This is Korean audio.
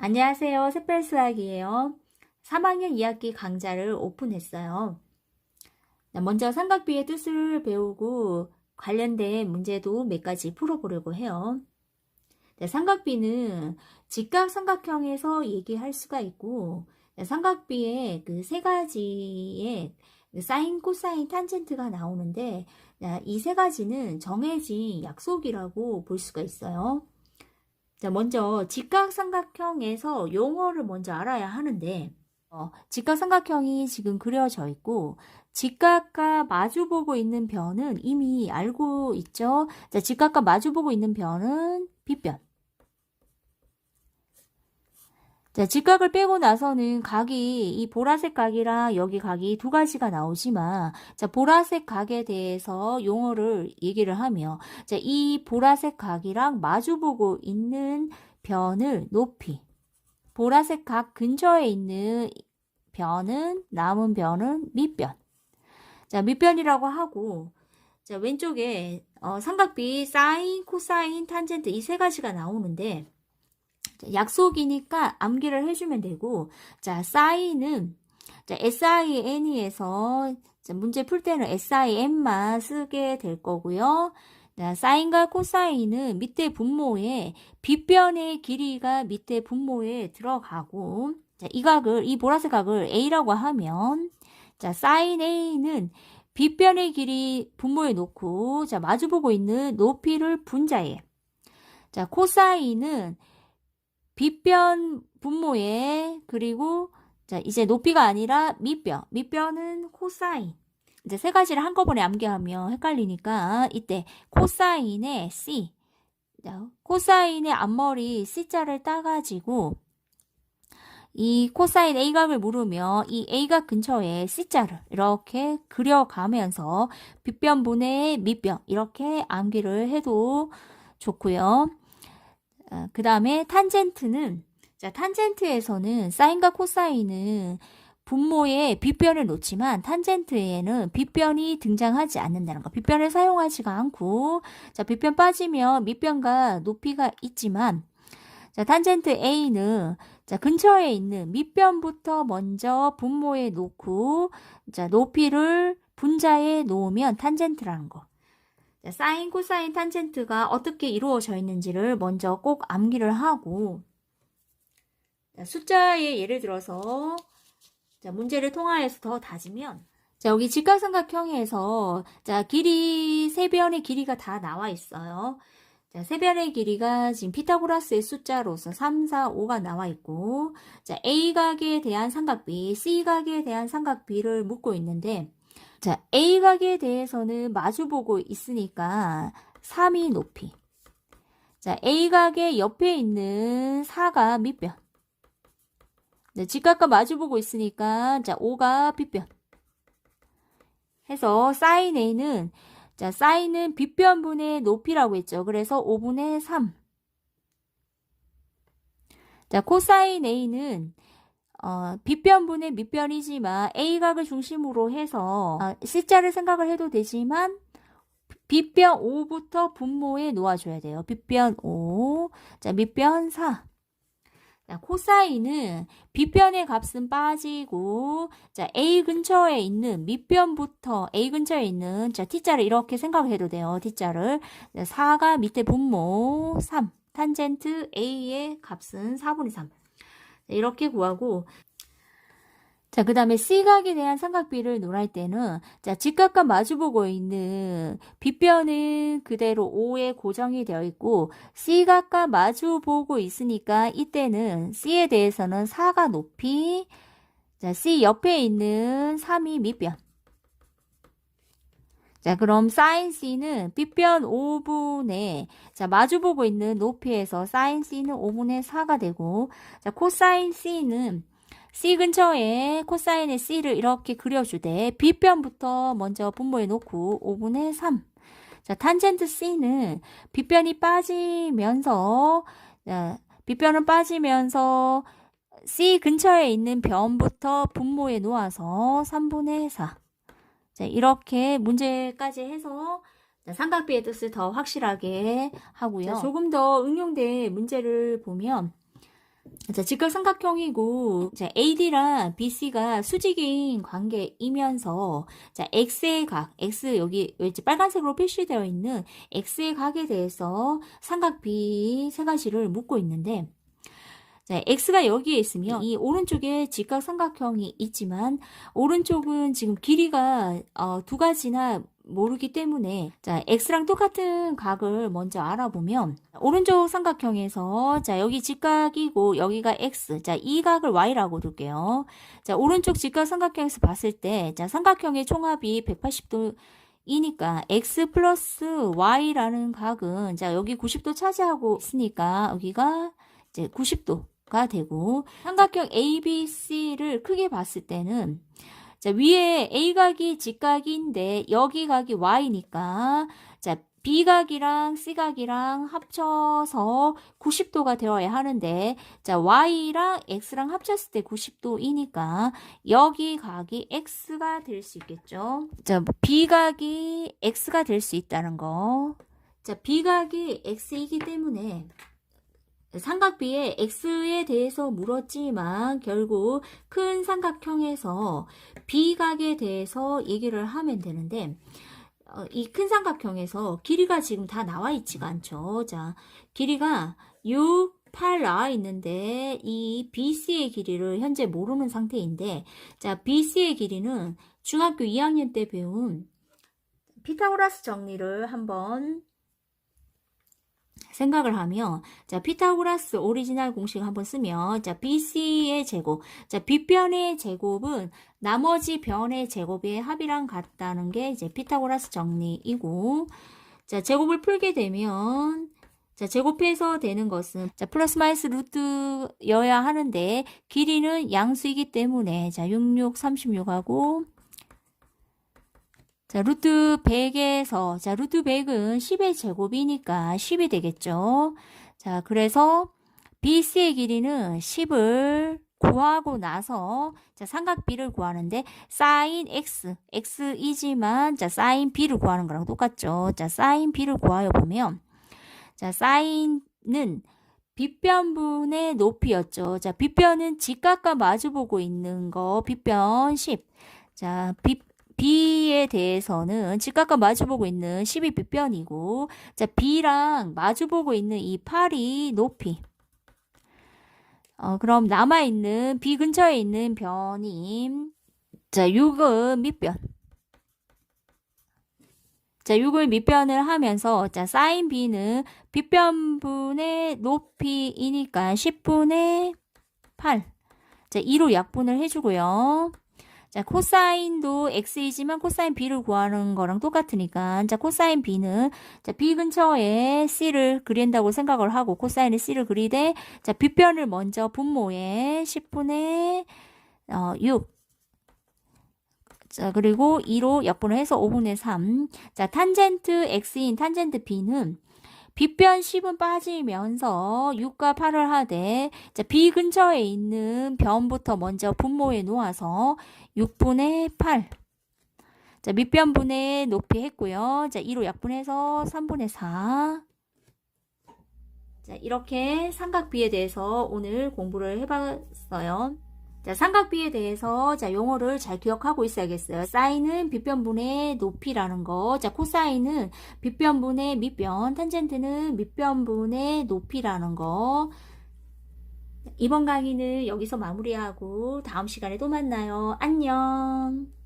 안녕하세요. 샛별 수학이에요. 3학년 2학기 강좌를 오픈했어요. 먼저 삼각비의 뜻을 배우고 관련된 문제도 몇 가지 풀어보려고 해요. 네, 삼각비는 직각 삼각형에서 얘기할 수가 있고 네, 삼각비의 그 세 가지의 그 사인, 코사인, 탄젠트가 나오는데 이 세 가지는 정해진 약속이라고 볼 수가 있어요. 자, 먼저 직각삼각형에서 용어를 먼저 알아야 하는데 어, 직각삼각형이 지금 그려져 있고 직각과 마주보고 있는 변은 이미 알고 있죠. 자, 직각과 마주보고 있는 변은 빗변. 자, 직각을 빼고 나서는 각이 이 보라색 각이랑 여기 각이 두 가지가 나오지만 자, 보라색 각에 대해서 용어를 얘기를 하며 자, 이 보라색 각이랑 마주보고 있는 변을 높이 보라색 각 근처에 있는 변은 남은 변은 밑변. 자, 밑변이라고 하고 자, 왼쪽에 어, 삼각비 사인, 코사인, 탄젠트 이 세 가지가 나오는데 약속이니까 암기를 해주면 되고, 자, 사인은, 자, SIN에서, 문제 풀 때는 SIN만 쓰게 될 거고요. 자, 사인과 코사인은 밑에 분모에, 빗변의 길이가 밑에 분모에 들어가고, 자, 이 각을, 이 보라색 각을 A라고 하면, 자, 사인 A는 빗변의 길이 분모에 놓고, 자, 마주보고 있는 높이를 분자에, 자, 코사인은 빗변 분모에 그리고 자 이제 높이가 아니라 밑변. 밑변은 코사인. 이제 세 가지를 한꺼번에 암기하면 헷갈리니까 이때 코사인의 C. 자, 코사인의 앞머리 C자를 따가지고 이 코사인 A각을 물으면 이 A각 근처에 C자를 이렇게 그려가면서 빗변 분의 밑변 이렇게 암기를 해도 좋고요. 어, 그 다음에 탄젠트는 자 탄젠트에서는 사인과 코사인은 분모에 빗변을 놓지만 탄젠트에는 빗변이 등장하지 않는다는 거. 빗변을 사용하지가 않고 자 빗변 빠지면 밑변과 높이가 있지만 자 탄젠트 A는 자 근처에 있는 밑변부터 먼저 분모에 놓고 자 높이를 분자에 놓으면 탄젠트라는 거. 사인, 코사인, 탄젠트가 어떻게 이루어져 있는지를 먼저 꼭 암기를 하고 숫자의 예를 들어서 문제를 통하여서 더 다지면 자, 여기 직각삼각형에서 자, 길이 세 변의 길이가 다 나와 있어요. 자, 세 변의 길이가 지금 피타고라스의 숫자로서 3, 4, 5가 나와 있고 자, A각에 대한 삼각비, C각에 대한 삼각비를 묻고 있는데 자, A각에 대해서는 마주보고 있으니까 3이 높이. 자, A각의 옆에 있는 4가 밑변. 네, 직각과 마주보고 있으니까 자, 5가 빗변. 해서 사인 A는 자, 사인은 빗변분의 높이라고 했죠. 그래서 5분의 3. 자, 코사인 A는 어, 빗변분의 밑변이지만 A각을 중심으로 해서 어, C자를 생각을 해도 되지만 빗변 5부터 분모에 놓아줘야 돼요. 빗변 5, 자 밑변 4. 자, 코사인은 빗변의 값은 빠지고 자 A 근처에 있는 밑변부터 A 근처에 있는 자 T자를 이렇게 생각해도 돼요. T자를 자, 4가 밑에 분모 3 탄젠트 A의 값은 4분의 3 이렇게 구하고 자, 그 다음에 C각에 대한 삼각비를 논할 때는, 자, 직각과 마주보고 있는 빗변은 그대로 5에 고정이 되어 있고, C각과 마주보고 있으니까 이때는 C에 대해서는 4가 높이, 자, C 옆에 있는 3이 밑변. 자, 그럼 사인 C는 빗변 5분의, 자, 마주보고 있는 높이에서 사인 C는 5분의 4가 되고, 자, 코사인 C는 C 근처에 코사인의 C를 이렇게 그려주되, 빗변부터 먼저 분모에 놓고 5분의 3. 자, 탄젠트 C는 빗변이 빠지면서, 자, 빗변은 빠지면서 C 근처에 있는 변부터 분모에 놓아서 3분의 4. 자, 이렇게 문제까지 해서 삼각비의 뜻을 더 확실하게 하고요. 자, 조금 더 응용된 문제를 보면 자, 직각 삼각형이고, 자, AD랑 BC가 수직인 관계이면서, 자, X의 각, X 여기 왠지 빨간색으로 표시되어 있는 X의 각에 대해서 삼각 B 세 가지를 묻고 있는데, 자, X가 여기에 있으면 이 오른쪽에 직각삼각형이 있지만, 오른쪽은 지금 길이가 어, 두 가지나 모르기 때문에 자 x랑 똑같은 각을 먼저 알아보면 오른쪽 삼각형에서 자 여기 직각이고 여기가 x. 자 이 각을 y라고 둘게요. 자 오른쪽 직각 삼각형에서 봤을 때자 삼각형의 총합이 180도 이니까 x 플러스 y라는 각은 자 여기 90도 차지하고 있으니까 여기가 이제 90도 가 되고 삼각형 ABC를 크게 봤을 때는 자, 위에 A각이 직각인데 여기 각이 Y니까 자, B각이랑 C각이랑 합쳐서 90도가 되어야 하는데 자, Y랑 X랑 합쳤을 때 90도이니까 여기 각이 X가 될 수 있겠죠. 자, B각이 X가 될 수 있다는 거. 자, B각이 X이기 때문에 삼각비의 x에 대해서 물었지만 결국 큰 삼각형에서 비각에 대해서 얘기를 하면 되는데 어, 이큰 삼각형에서 길이가 지금 다 나와 있지가 않죠. 자, 길이가 6, 8 나와 있는데 이 BC의 길이를 현재 모르는 상태인데 자, BC의 길이는 중학교 2학년 때 배운 피타고라스 정리를 한번 생각을 하면 자 피타고라스 오리지널 공식을 한번 쓰면 자 BC의 제곱 자 빗변의 제곱은 나머지 변의 제곱의 합이랑 같다는 게 이제 피타고라스 정리이고 자 제곱을 풀게 되면 자 제곱해서 되는 것은 자 플러스 마이너스 루트여야 하는데 길이는 양수이기 때문에 자 66, 36하고 자, 루트 100에서, 자, 루트 100은 10의 제곱이니까 10이 되겠죠. 자, 그래서 BC의 길이는 10을 구하고 나서, 자, 삼각 B를 구하는데, 사인 X, X이지만, 자, 사인 B를 구하는 거랑 똑같죠. 자, 사인 B를 구하여 보면, 자, 사인은 빗변분의 높이였죠. 자, 빗변은 직각과 마주보고 있는 거, 빗변 10. 자, 빗 B에 대해서는 직각과 마주보고 있는 12빗변이고 자 B랑 마주보고 있는 이 8이 높이. 어, 그럼 남아있는 B 근처에 있는 변임 자 6은 밑변. 자 6을 밑변을 하면서 자 사인 B는 빗변분의 높이이니까 10분의 8자 2로 약분을 해주고요 자, 코사인도 x이지만 코사인 b를 구하는 거랑 똑같으니까 자, 코사인 b는 자, b 근처에 c를 그린다고 생각을 하고 코사인에 c를 그리되 자, 빗변을 먼저 분모에 10분의 어, 6 자, 그리고 2로 약분을 해서 5분의 3. 자, 탄젠트 x인 탄젠트 b는 빗변 10은 빠지면서 6과 8을 하되 자, B 근처에 있는 변부터 먼저 분모에 놓아서 6분의 8 자, 밑변분의 높이 했고요. 자, 2로 약분해서 3분의 4 자, 이렇게 삼각비에 대해서 오늘 공부를 해봤어요. 자, 삼각비에 대해서 자, 용어를 잘 기억하고 있어야겠어요. 사인은 빗변분의 높이라는 거. 자, 코사인은 빗변분의 밑변, 탄젠트는 밑변분의 높이라는 거. 이번 강의는 여기서 마무리하고 다음 시간에 또 만나요. 안녕.